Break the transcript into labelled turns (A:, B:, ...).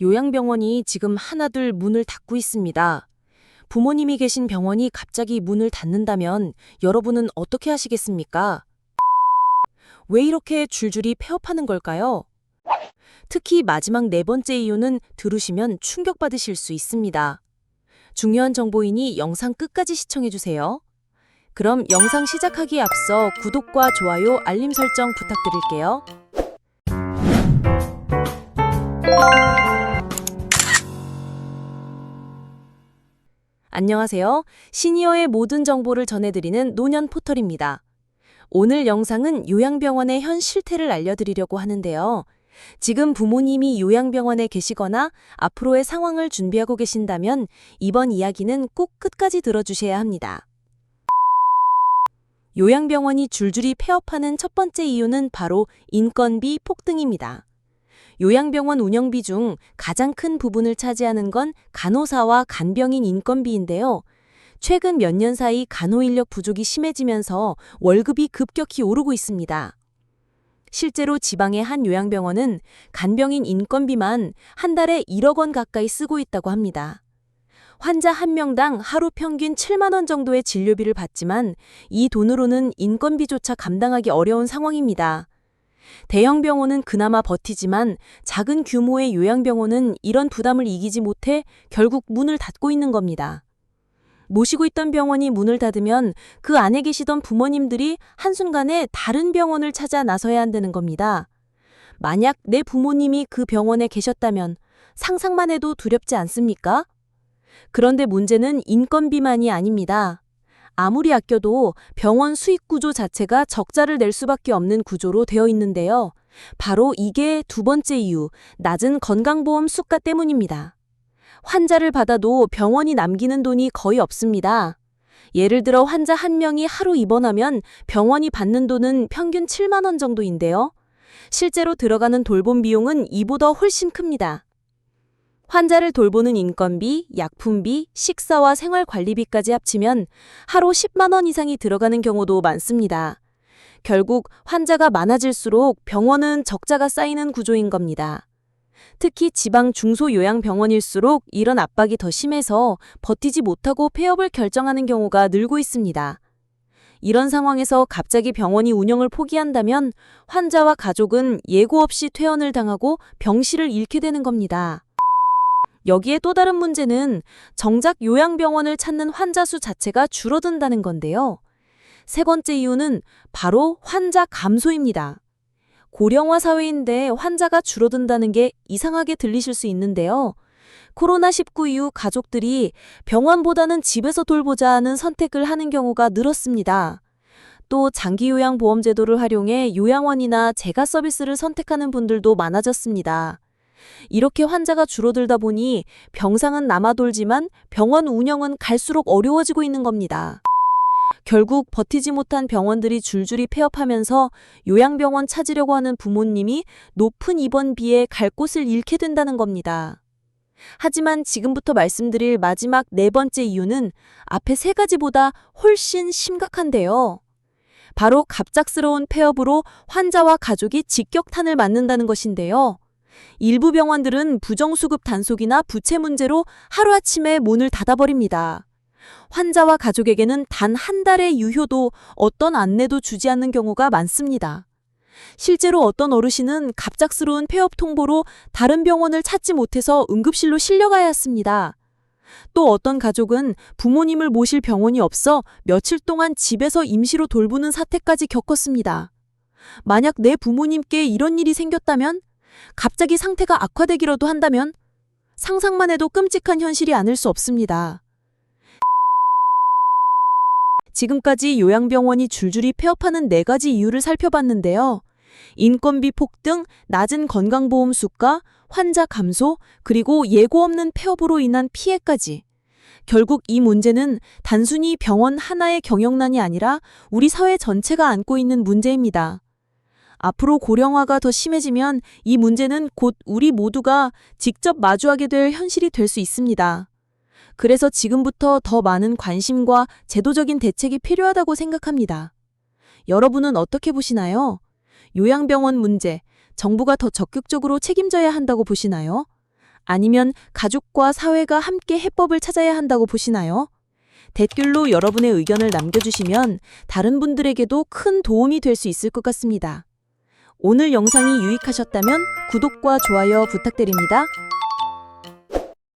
A: 요양병원이 지금 하나둘 문을 닫고 있습니다. 부모님이 계신 병원이 갑자기 문을 닫는다면 여러분은 어떻게 하시겠습니까? 왜 이렇게 줄줄이 폐업하는 걸까요? 특히 마지막 네 번째 이유는 들으시면 충격받으실 수 있습니다. 중요한 정보이니 영상 끝까지 시청해주세요. 그럼 영상 시작하기에 앞서 구독과 좋아요, 알림 설정 부탁드릴게요. 안녕하세요. 시니어의 모든 정보를 전해드리는 노년 포털입니다. 오늘 영상은 요양병원의 현 실태를 알려드리려고 하는데요. 지금 부모님이 요양병원에 계시거나 앞으로의 상황을 준비하고 계신다면 이번 이야기는 꼭 끝까지 들어주셔야 합니다. 요양병원이 줄줄이 폐업하는 첫 번째 이유는 바로 인건비 폭등입니다. 요양병원 운영비 중 가장 큰 부분을 차지하는 건 간호사와 간병인 인건비인데요. 최근 몇 년 사이 간호 인력 부족이 심해지면서 월급이 급격히 오르고 있습니다. 실제로 지방의 한 요양병원은 간병인 인건비만 한 달에 1억 원 가까이 쓰고 있다고 합니다. 환자 한 명당 하루 평균 7만 원 정도의 진료비를 받지만 이 돈으로는 인건비조차 감당하기 어려운 상황입니다. 대형 병원은 그나마 버티지만 작은 규모의 요양병원은 이런 부담을 이기지 못해 결국 문을 닫고 있는 겁니다. 모시고 있던 병원이 문을 닫으면 그 안에 계시던 부모님들이 한순간에 다른 병원을 찾아 나서야 한다는 겁니다. 만약 내 부모님이 그 병원에 계셨다면 상상만 해도 두렵지 않습니까? 그런데 문제는 인건비만이 아닙니다. 아무리 아껴도 병원 수익 구조 자체가 적자를 낼 수밖에 없는 구조로 되어 있는데요. 바로 이게 두 번째 이유, 낮은 건강보험 수가 때문입니다. 환자를 받아도 병원이 남기는 돈이 거의 없습니다. 예를 들어 환자 한 명이 하루 입원하면 병원이 받는 돈은 평균 7만 원 정도인데요. 실제로 들어가는 돌봄 비용은 이보다 훨씬 큽니다. 환자를 돌보는 인건비, 약품비, 식사와 생활관리비까지 합치면 하루 10만 원 이상이 들어가는 경우도 많습니다. 결국 환자가 많아질수록 병원은 적자가 쌓이는 구조인 겁니다. 특히 지방 중소요양병원일수록 이런 압박이 더 심해서 버티지 못하고 폐업을 결정하는 경우가 늘고 있습니다. 이런 상황에서 갑자기 병원이 운영을 포기한다면 환자와 가족은 예고 없이 퇴원을 당하고 병실을 잃게 되는 겁니다. 여기에 또 다른 문제는 정작 요양병원을 찾는 환자 수 자체가 줄어든다는 건데요. 세 번째 이유는 바로 환자 감소입니다. 고령화 사회인데 환자가 줄어든다는 게 이상하게 들리실 수 있는데요. 코로나19 이후 가족들이 병원보다는 집에서 돌보자 하는 선택을 하는 경우가 늘었습니다. 또 장기 요양 보험 제도를 활용해 요양원이나 재가 서비스를 선택하는 분들도 많아졌습니다. 이렇게 환자가 줄어들다 보니 병상은 남아돌지만 병원 운영은 갈수록 어려워지고 있는 겁니다. 결국 버티지 못한 병원들이 줄줄이 폐업하면서 요양병원 찾으려고 하는 부모님이 높은 입원비에 갈 곳을 잃게 된다는 겁니다. 하지만 지금부터 말씀드릴 마지막 네 번째 이유는 앞에 세 가지보다 훨씬 심각한데요. 바로 갑작스러운 폐업으로 환자와 가족이 직격탄을 맞는다는 것인데요. 일부 병원들은 부정수급 단속이나 부채 문제로 하루아침에 문을 닫아버립니다. 환자와 가족에게는 단 한 달의 유효도 어떤 안내도 주지 않는 경우가 많습니다. 실제로 어떤 어르신은 갑작스러운 폐업 통보로 다른 병원을 찾지 못해서 응급실로 실려가야 했습니다. 또 어떤 가족은 부모님을 모실 병원이 없어 며칠 동안 집에서 임시로 돌보는 사태까지 겪었습니다. 만약 내 부모님께 이런 일이 생겼다면 갑자기 상태가 악화되기라도 한다면 상상만 해도 끔찍한 현실이 아닐 수 없습니다. 지금까지 요양병원이 줄줄이 폐업하는 네 가지 이유를 살펴봤는데요. 인건비 폭등, 낮은 건강보험 수가, 환자 감소, 그리고 예고 없는 폐업으로 인한 피해까지. 결국 이 문제는 단순히 병원 하나의 경영난이 아니라 우리 사회 전체가 안고 있는 문제입니다. 앞으로 고령화가 더 심해지면 이 문제는 곧 우리 모두가 직접 마주하게 될 현실이 될 수 있습니다. 그래서 지금부터 더 많은 관심과 제도적인 대책이 필요하다고 생각합니다. 여러분은 어떻게 보시나요? 요양병원 문제, 정부가 더 적극적으로 책임져야 한다고 보시나요? 아니면 가족과 사회가 함께 해법을 찾아야 한다고 보시나요? 댓글로 여러분의 의견을 남겨주시면 다른 분들에게도 큰 도움이 될 수 있을 것 같습니다. 오늘 영상이 유익하셨다면 구독과 좋아요 부탁드립니다.